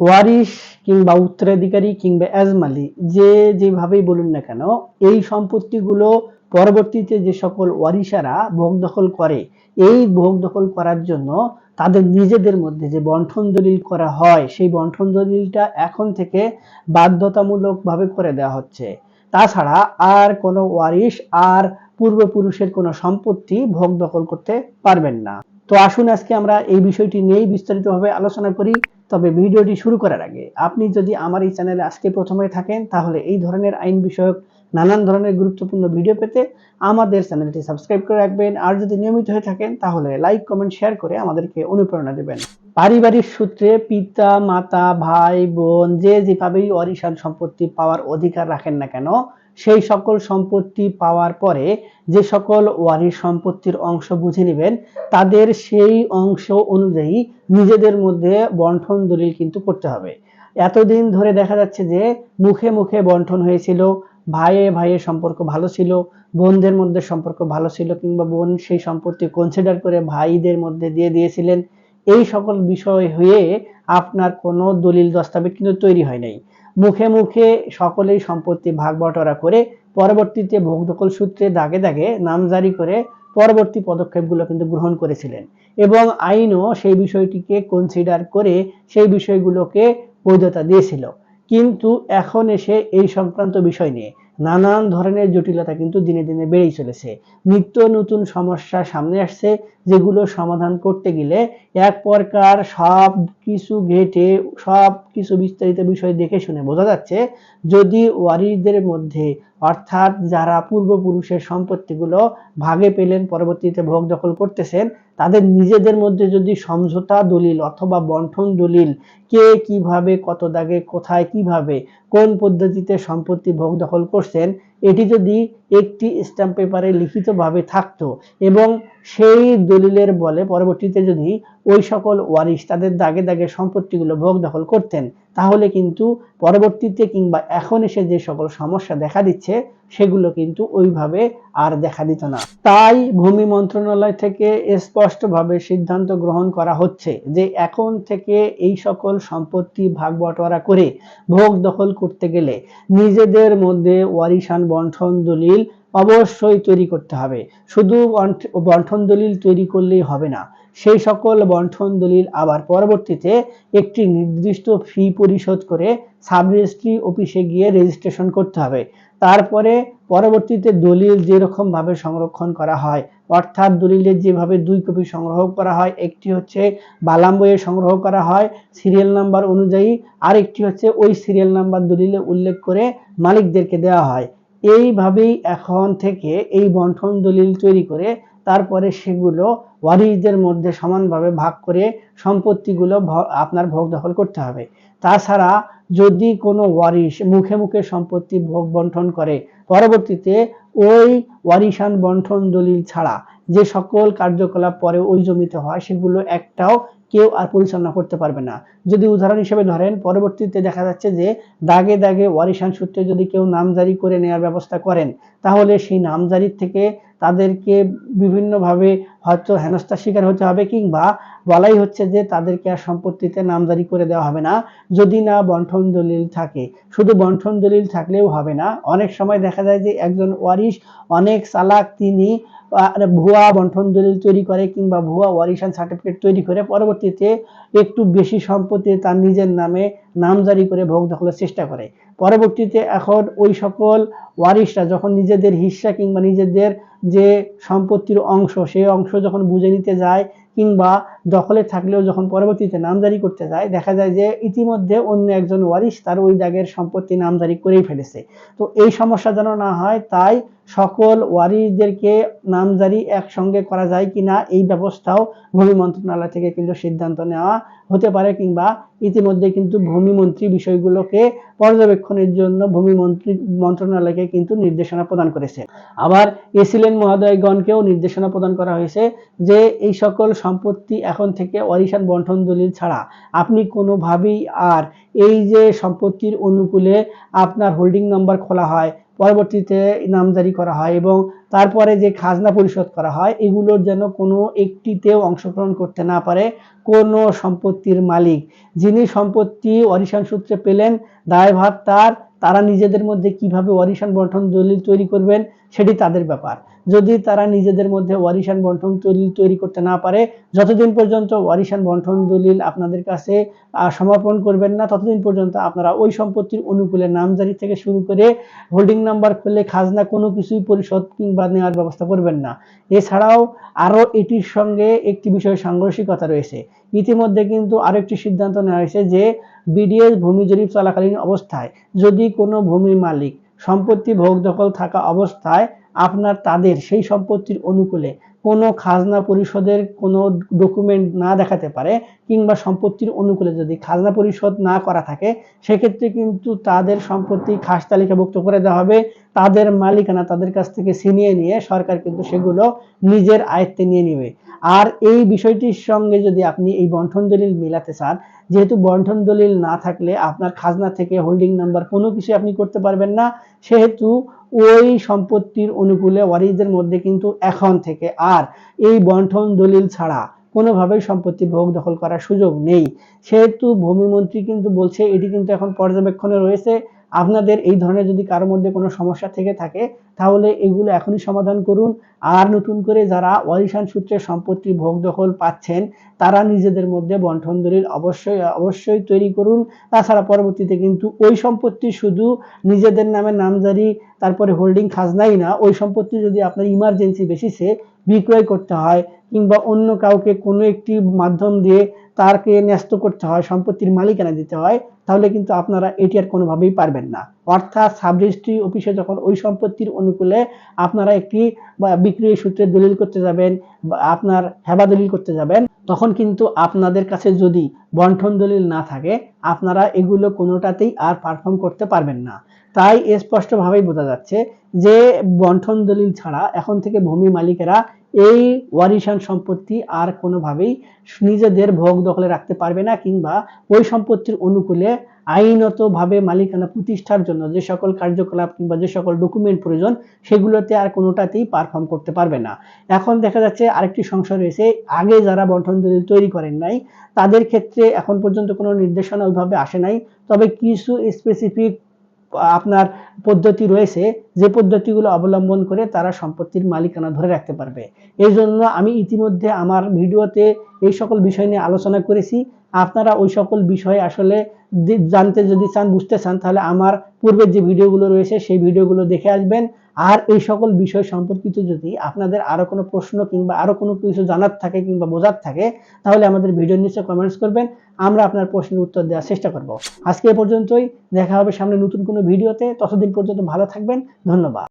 ওয়ারিশ কিংবা উত্তরাধিকারী কিংবা এজমালি, যে যেভাবেই বলুন না কেন, এই সম্পত্তিগুলো পরবর্তীতে যে সকল ওয়ারিশারা ভোগ দখল করে, এই ভোগ দখল করার জন্য তাদের নিজেদের মধ্যে যে বন্ঠন দলিল করা হয়, সেই বন্ঠন দলিলটা এখন থেকে বাধ্যতামূলকভাবে করে দেওয়া হচ্ছে। তাছাড়া আর কোনো ওয়ারিশ আর পূর্বপুরুষের কোনো সম্পত্তি ভোগ দখল করতে পারবেন না। তো আসুন আজকে আমরা এই বিষয়টি নিয়েই বিস্তারিতভাবে আলোচনা করি। তবে ভিডিওটি শুরু করার আগে, আপনি যদি আমার এই চ্যানেলে আজকে প্রথমে থাকেন, তাহলে এই ধরনের আইন বিষয়ক নানান ধরনের গুরুত্বপূর্ণ ভিডিও পেতে আমাদের চ্যানেলটি সাবস্ক্রাইব করে রাখবেন। আর যদি নিয়মিত হয়ে থাকেন, তাহলে লাইক, কমেন্ট, শেয়ার করে আমাদেরকে অনুপ্রেরণা দেবেন। পারিবারিক সূত্রে পিতা, মাতা, ভাই, বোন, যে যেভাবেই অরিশান সম্পত্তি পাওয়ার অধিকার রাখেন না কেন সেই সকল সম্পত্তি পাওয়ার পরে যে সকল ওয়ারিশ সম্পত্তির অংশ বুঝে নেবেন, তাদের সেই অংশ অনুযায়ী নিজেদের মধ্যে বন্ঠন দলিল কিন্তু করতে হবে। এতদিন ধরে দেখা যাচ্ছে যে মুখে মুখে বন্ঠন হয়েছিল, ভাইয়ে ভাইয়ের সম্পর্ক ভালো ছিল, বোনদের মধ্যে সম্পর্ক ভালো ছিল কিংবা বোন সেই সম্পত্তি কনসিডার করে ভাইদের মধ্যে দিয়ে দিয়েছিলেন। এই সকল বিষয় হয়ে আপনার কোনো দলিল দস্তাবেজ কিন্তু তৈরি হয় নাই। মুখে মুখে সকলেই সম্পত্তি ভাগ বটরা করে পরবর্তীতে ভোগ দখল সূত্রে দাগে দাগে নাম জারি করে পরবর্তী পদক্ষেপগুলো কিন্তু গ্রহণ করেছিলেন এবং আইনও সেই বিষয়টিকে কনসিডার করে সেই বিষয়গুলোকে বৈধতা দিয়েছিল। কিন্তু এখন এসে এই সংক্রান্ত বিষয় নিয়ে নানান ধরনের জটিলতা কিন্তু দিনে দিনে বেড়েই চলেছে। নিত্য নতুন সমস্যা সামনে আসছে, যেগুলো সমাধান করতে গেলে এক প্রকার সব কিছু ঘেটে, সব কিছু বিস্তারিত বিষয় দেখে শুনে বোঝা যাচ্ছে, যদি ওয়ারিদের মধ্যে অর্থাৎ যারা পূর্বপুরুষের সম্পত্তিগুলো ভাগে পেলেন, পরবর্তীতে ভোগ দখল করতেছেন, তাদের নিজেদের মধ্যে যদি সমঝোতা দলিল অথবা বন্ঠন দলিল, কে কীভাবে, কত দাগে, কোথায়, কীভাবে, কোন পদ্ধতিতে সম্পত্তি ভোগ দখল করছেন, এটি যদি একটি স্ট্যাম্প পেপারে লিখিতভাবে থাকতো এবং সেই দলিলের বলে পরবর্তীতে যদি ওই সকল ওয়ারিশ তাদের দাগে দাগে সম্পত্তিগুলো ভোগ দখল করতেন তাহলে কিন্তু পরবর্তীতে কিংবা এখন এসে যে সকল সমস্যা দেখা দিচ্ছে, সেগুলো কিন্তু ওইভাবে আর দেখা দিত না। তাই ভূমি মন্ত্রণালয় থেকে স্পষ্টভাবে সিদ্ধান্ত গ্রহণ করা হচ্ছে যে এখন থেকে এই সকল সম্পত্তি ভাগ বটোয়ারা করে ভোগ দখল করতে গেলে নিজেদের মধ্যে ওয়ারিশান বন্ঠন দলিল অবশ্যই তৈরি করতে হবে। শুধু বন্ঠন দলিল তৈরি করলেই হবে না। সেই সকল বন্ঠন দলিল আবার পরবর্তীতে একটি নির্দিষ্ট ফি পরিশোধ করে সাব রেজিস্ট্রি অফিসে গিয়ে রেজিস্ট্রেশন করতে হবে। তারপরে পরবর্তীতে দলিল যেরকম ভাবে সংরক্ষণ করা হয়, অর্থাৎ দলিলের যেভাবে দুই কপি সংগ্রহ করা হয়, একটি হচ্ছে বালাম বইয়ে সংগ্রহ করা হয় সিরিয়াল নাম্বার অনুযায়ী আর একটি হচ্ছে ওই সিরিয়াল নাম্বার দলিলে উল্লেখ করে মালিকদেরকে দেওয়া হয়। এইভাবেই এখন থেকে এই বন্ঠন দলিল তৈরি করে তারপরে সেগুলো ওয়ারিসদের মধ্যে সমানভাবে ভাগ করে সম্পত্তিগুলো আপনার ভোগ দখল করতে হবে। তাছাড়া যদি কোনো ওয়ারিশ মুখে মুখে সম্পত্তি ভোগ বন্টন করে, পরবর্তীতে ওই ওয়ারিসান বন্টন দলিল ছাড়া যে সকল কার্যকলাপ পরে ওই জমিতে হয়, সেগুলো একটাও কেউ আর পরিচালনা করতে পারবে না। যদি উদাহরণ হিসেবে ধরেন, পরবর্তীতে দেখা যাচ্ছে যে দাগে দাগে ওয়ারিসান সূত্রে যদি কেউ নামজারি করে নেওয়ার ব্যবস্থা করেন, তাহলে সেই নামজারির থেকে তাদেরকে বিভিন্নভাবে হয়তো হেনস্থার শিকার হতে হবে কিংবা বলাই হচ্ছে যে তাদেরকে আর সম্পত্তিতে নামজারি করে দেওয়া হবে না। যদি না বন্ঠন দলিল থাকে। শুধু বন্ঠন দলিল থাকলেও হবে না। অনেক সময় দেখা যায় যে একজন ওয়ারিশ, অনেক চালাক তিনি ভুয়া বন্ঠন দলিল তৈরি করে কিংবা ভুয়া ওয়ারিশান সার্টিফিকেট তৈরি করে পরবর্তীতে একটু বেশি সম্পত্তি তার নিজের নামে নামজারি করে ভোগ দখলের চেষ্টা করে। পরবর্তীতে এখন ওই সকল ওয়ারিশরা যখন নিজেদের হিস্সা কিংবা নিজেদের যে সম্পত্তির অংশ, সেই অংশ যখন বুঝে নিতে যায় কিংবা দখলে থাকলেও যখন পরবর্তীতে নামজারি করতে যায়, দেখা যায় যে ইতিমধ্যে অন্য একজন ওয়ারিশ তার ওই দাগের সম্পত্তি নামজারি করেই ফেলেছে। তো এই সমস্যা যেন না হয়, তাই সকল ওয়ারিশদেরকে নামজারি একসঙ্গে করা যায় কিনা এই ব্যবস্থাও ভূমি মন্ত্রণালয় থেকে কিন্তু সিদ্ধান্ত নেওয়া হতে পারে কিংবা ইতিমধ্যে কিন্তু ভূমিমন্ত্রী বিষয়গুলোকে পর্যবেক্ষণের জন্য ভূমি মন্ত্রী, মন্ত্রণালয়কে কিন্তু নির্দেশনা প্রদান করেছে। আবার এসিলেন মহোদয়গণকেও নির্দেশনা প্রদান করা হয়েছে যে এই সকল সম্পত্তি এখন থেকে ওয়ারিশান বন্টন দলিল ছাড়া আপনি কোনোভাবেই আর এই যে সম্পত্তির অনুকূলে আপনার হোল্ডিং নাম্বার খোলা হয়, পরবর্তীতে নামজারি করা হয় এবং তারপরে যে খাজনা পরিশোধ করা হয়, এগুলোর যেন কোনো একটিতেও অংশগ্রহণ করতে না পারে কোনো সম্পত্তির মালিক। যিনি সম্পত্তি অরিশান সূত্রে পেলেন, দায়ভার তার তারা নিজেদের মধ্যে কীভাবে ওয়ারিশান বন্টন দলিল তৈরি করবেন সেটি তাদের ব্যাপার। যদি তারা নিজেদের মধ্যে ওয়ারিশান বন্টন দলিল তৈরি করতে না পারে, যতদিন পর্যন্ত ওয়ারিশান বন্টন দলিল আপনাদের কাছে সমর্পণ করবেন না, ততদিন পর্যন্ত আপনারা ওই সম্পত্তির অনুকূলে নামজারি থেকে শুরু করে হোল্ডিং নাম্বার খুললে খাজনা কোনো কিছুই পরিশোধ কিংবা নেওয়ার ব্যবস্থা করবেন না। এছাড়াও আরও এটির সঙ্গে একটি বিষয়ে সাংঘর্ষিকতা রয়েছে। ইতিমধ্যে কিন্তু আরও একটি সিদ্ধান্ত নেওয়া হয়েছে যে বিডিএস ভূমি জরিপ চলাকালীন অবস্থায়, যদি কোনো ভূমির মালিক সম্পত্তি ভোগ দখল থাকা অবস্থায়, আপনার তাদের সেই সম্পত্তির অনুকূলে কোনো খাজনা পরিশোধের কোনো ডকুমেন্ট না দেখাতে পারে, কিংবা সম্পত্তির অনুকূলে যদি খাজনা পরিশোধ না করা থাকে, সেক্ষেত্রে কিন্তু তাদের সম্পত্তি খাস তালিকাভুক্ত করে দেওয়া হবে। তাদের মালিকানা তাদের কাছ থেকে ছিনিয়ে নিয়ে সরকার কিন্তু সেগুলো নিজের আয়ত্তে নিয়ে নেবে। আর এই বিষয়টির সঙ্গে যদি আপনি এই বন্ঠন দলিল মিলাতে চান যেহেতু বন্টন দলিল না থাকলে আপনার খাজনা থেকে হোল্ডিং নাম্বার কোনো কিছু আপনি করতে পারবেন না। সেহেতু ওই সম্পত্তির অনুকূলে ওয়ারিসদের মধ্যে কিন্তু এখন থেকে আর এই বন্টন দলিল ছাড়া কোনোভাবেই সম্পত্তি ভোগ দখল করার সুযোগ নেই। সেহেতু ভূমিমন্ত্রী কিন্তু বলছে, এটি কিন্তু এখন পর্যবেক্ষণে রয়েছে। আপনাদের এই ধরনের যদি কারোর মধ্যে কোনো সমস্যা থেকে থাকে, তাহলে এগুলো এখনই সমাধান করুন। আর নতুন করে যারা ওয়ারিশান সূত্রে সম্পত্তি ভোগ দখল পাচ্ছেন, তারা নিজেদের মধ্যে বন্ঠন দলিল অবশ্যই অবশ্যই তৈরি করুন। তাছাড়া পরবর্তীতে কিন্তু ওই সম্পত্তি শুধু নিজেদের নামে নামজারি তারপরে হোল্ডিং খাজনাই না, ওই সম্পত্তি যদি আপনার ইমার্জেন্সি বেসিসে বিক্রয় করতে হয় কিংবা অন্য কাউকে কোনো একটি মাধ্যম দিয়ে তারকে ন্যস্ত করতে হয়, সম্পত্তির মালিকানা দিতে হয়, তাহলে কিন্তু আপনারা এটি আর কোনোভাবেই পারবেন না। অর্থাৎ সাব রেজিস্ট্রি অফিসে যখন ওই সম্পত্তির অনুকূলে আপনারা একটি বিক্রয় সূত্রে দলিল করতে যাবেন আপনার হেবা দলিল করতে যাবেন, তখন কিন্তু আপনাদের কাছে যদি বন্টন দলিল না থাকে, আপনারা এগুলো কোনোটাতেই আর পারফর্ম করতে পারবেন না। তাই স্পষ্টভাবেই বোঝা যাচ্ছে যে বন্টন দলিল ছাড়া এখন থেকে ভূমি মালিকেরা এই ওয়ারিশান সম্পত্তি আর কোনোভাবেই নিজেদের ভোগ দখলে রাখতে পারবে না কিংবা ওই সম্পত্তির অনুকূলে আইনতভাবে মালিকানা প্রতিষ্ঠার জন্য যে সকল কার্যকলাপ কিংবা যে সকল ডকুমেন্ট প্রয়োজন সেগুলোতে আর কোনোটাতেই পারফর্ম করতে পারবে না। এখন দেখা যাচ্ছে আরেকটি সংশয় রয়েছে, আগে যারা বন্টন দলিল তৈরি করেন নাই, তাদের ক্ষেত্রে এখন পর্যন্ত কোনো নির্দেশনা ওইভাবে আসে নাই। তবে কিছু স্পেসিফিক আপনার পদ্ধতি রয়েছে যে পদ্ধতিগুলো অবলম্বন করে তারা সম্পত্তির মালিকানা ধরে রাখতে পারবে। এই জন্য আমি ইতিমধ্যে আমার ভিডিওতে এই সকল বিষয় নিয়ে আলোচনা করেছি। আপনারা ওই সকল বিষয়ে আসলে জানতে যদি চান, বুঝতে চান, তাহলে আমার পূর্বের যে ভিডিওগুলো রয়েছে, সেই ভিডিওগুলো দেখে আসবেন। আর এই সকল বিষয় সম্পর্কিত যদি আপনাদের আরও কোনো প্রশ্ন কিংবা আরও কোনো কিছু জানার থাকে কিংবা বোঝার থাকে, তাহলে আমাদের ভিডিওর নিচে কমেন্টস করবেন। আমরা আপনার প্রশ্নের উত্তর দেওয়ার চেষ্টা করব। আজকে এ পর্যন্তই। দেখা হবে সামনে নতুন কোনো ভিডিওতে। ততদিন পর্যন্ত ভালো থাকবেন। 嫩了吧？